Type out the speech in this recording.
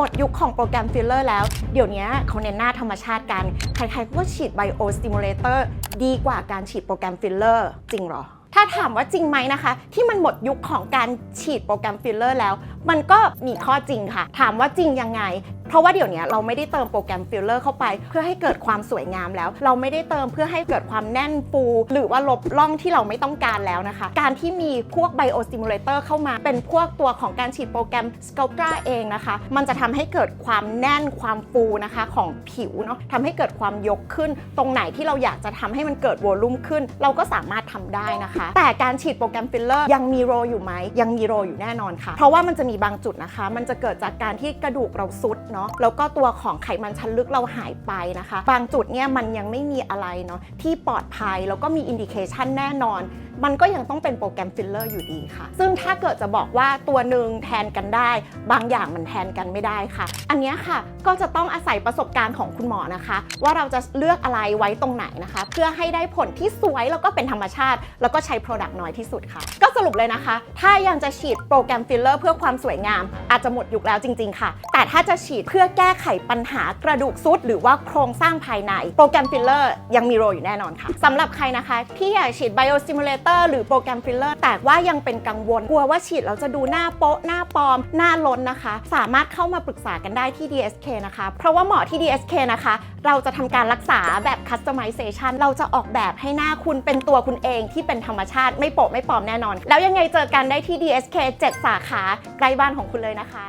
หมดยุคของโปรแกรมฟิลเลอร์แล้ว เดี๋ยวนี้เขาเน้นหน้าธรรมชาติกัน ใครๆก็ฉีดไบโอสติมูลเลเตอร์ดีกว่าการฉีดโปรแกรมฟิลเลอร์จริงหรอถ้าถามว่าจริงไหมนะคะ ที่มันหมดยุคของการฉีดโปรแกรมฟิลเลอร์แล้ว มันก็มีข้อจริงค่ะ ถามว่าจริงยังไง เพราะว่าเดี๋ยวนี้เราไม่ได้เติมโปรแกรมฟิลเลอร์เข้าไป เพื่อให้เกิดความสวยงามแล้ว เราไม่ได้เติมเพื่อให้เกิดความแน่นฟูหรือว่าลบร่องที่เราไม่ต้องการแล้วนะคะ การที่มีพวกไบโอสติมูเลเตอร์เข้ามา เป็นพวกตัวของการฉีดโปรแกรม Sculptra เองนะคะ มันจะทำให้เกิดความแน่นความฟูนะคะของผิวเนาะทำให้เกิดความยกขึ้น ตรงไหนที่เราอยากจะทำให้มันเกิดวอลลุ่มขึ้น เราก็สามารถทำได้นะคะ แต่การฉีดโปรแกรมฟิลเลอร์ยังมีโรอยู่ไหมยังมีโรอยู่แน่นอนค่ะ เพราะว่ามันจะมีบางจุดนะคะ มันจะเกิดจากการที่กระดูกเราซุดเนาะแล้วก็ตัวของไขมันชั้นลึกเราหายไปนะคะ บางจุดเนี่ยมันยังไม่มีอะไรเนาะที่ปลอดภัยแล้วก็มีอินดิเคชันแน่นอน มันก็ยังต้องเป็นโปรแกรมฟิลเลอร์อยู่ดีค่ะ ซึ่งถ้าเกิดจะบอกว่าตัวหนึ่งแทนกันได้ บางอย่างมันแทนกันไม่ได้ค่ะ อันนี้ค่ะก็จะต้องอาศัยประสบการณ์ของคุณหมอนะคะ ว่าเราจะเลือกอะไรไว้ตรงไหนนะคะ เพื่อให้ได้ผลที่สวยแล้วก็เป็นธรรมชาติ แล้วก็ใช้ Product น้อยที่สุดค่ะ ก็สรุปเลยนะคะ ถ้ายังจะฉีดโปรแกรมฟิลเลอร์เพื่อความสวยงาม อาจจะหมดยุคแล้วจริง ๆ ค่ะ แต่ถ้าจะฉีดเพื่อแก้ไขปัญหากระดูกซุดหรือว่าโครงสร้างภายใน โปรแกรมฟิลเลอร์ยังมีโรอยู่แน่นอนค่ะสำหรับใครนะคะ ที่อยากฉีดไบโอสติมูเลเตอร์หรือโปรแกรมฟิลเลอร์แต่ว่ายังเป็นกังวลกลัวว่าฉีดเราจะดูหน้าโป๊ะหน้าปลอม หน้าล้นนะคะ สามารถเข้ามาปรึกษากันได้ที่ DSK นะคะ เพราะว่าหมอที่ DSK นะคะ เราจะทำการรักษาแบบ customization เราจะออกแบบให้หน้าคุณเป็นตัวคุณเองที่เป็นธรรมชาติไม่โปะไม่ปลอมแน่นอน แล้วยังไงเจอกันได้ที่ DSK 7 สาขาใกล้บ้านของคุณเลยนะคะ